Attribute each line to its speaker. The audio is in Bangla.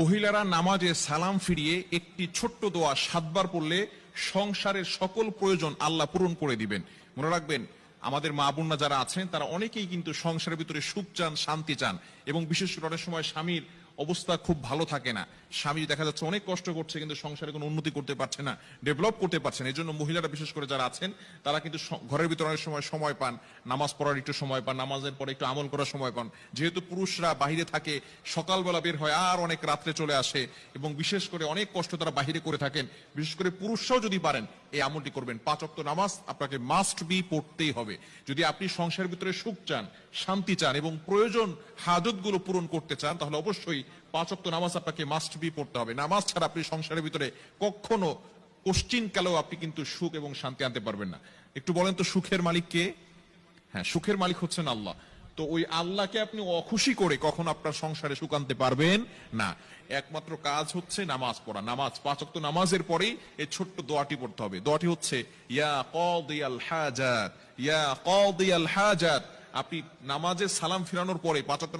Speaker 1: মহিলারা নামাজে সালাম ফিরিয়ে একটি ছোট্ট দোয়া সাতবার পড়লে সংসারের সকল প্রয়োজন আল্লাহ পূরণ করে দিবেন। মনে রাখবেন, আমাদের মা বোনা যারা আছেন, তারা অনেকেই কিন্তু সংসারের ভিতরে সুখ চান, শান্তি চান এবং বিশেষ করে অনেক সময় স্বামীর অবস্থা খুব ভালো থাকে না। স্বামী দেখা যাচ্ছে অনেক কষ্ট করছে, কিন্তু সংসারে কোনো উন্নতি করতে পারছে না ডেভেলপ করতে পারছে না। এই জন্য মহিলারা বিশেষ করে যারা আছেন, তারা কিন্তু ঘরের ভিতরে সময় সময় পান, নামাজ পড়ার একটু সময় পান, নামাজের পরে একটু আমল করার সময় পান। যেহেতু পুরুষরা বাহিরে থাকে, সকালবেলা বের হয় আর অনেক রাত্রে চলে আসে এবং বিশেষ করে অনেক কষ্ট তারা বাহিরে করে থাকেন। বিশেষ করে পুরুষরাও যদি পারেন এই আমলটি করবেন। পাঁচ অক্ত নামাজ আপনাকে মাস্ট বি পড়তেই হবে। যদি আপনি সংসারের ভিতরে সুখ চান, শান্তি চান এবং প্রয়োজন হাজতগুলো পূরণ করতে চান, তাহলে অবশ্যই পাঁচ অক্ত নামাজ আপনাকে মাস্ট বি পড়তে হবে। নামাজ ছাড়া আপনি সংসারের ভিতরে কখনো কোশ্চিন কালেও আপনি কিন্তু সুখ এবং শান্তি আনতে পারবেন না। একটু বলেন তো, সুখের মালিক কে? হ্যাঁ সুখের মালিক হচ্ছেন আল্লাহ। তো ওই আল্লাহকে আপনি অখুশি করে কখন আপনার সংসারে শুকানতে পারবেন না। একমাত্র কাজ হচ্ছে নামাজ পড়া। নামাজ পাচক তো নামাজের পরেই এই ছোট্ট দোয়াটি পড়তে হবে। দোয়াটি হচ্ছে, ইয়া কদিয়াল হাজাত, ইয়া কদিয়াল হাজাত। আপনি নামাজের সালাম ফিরানোর পরে পাঁচক্ত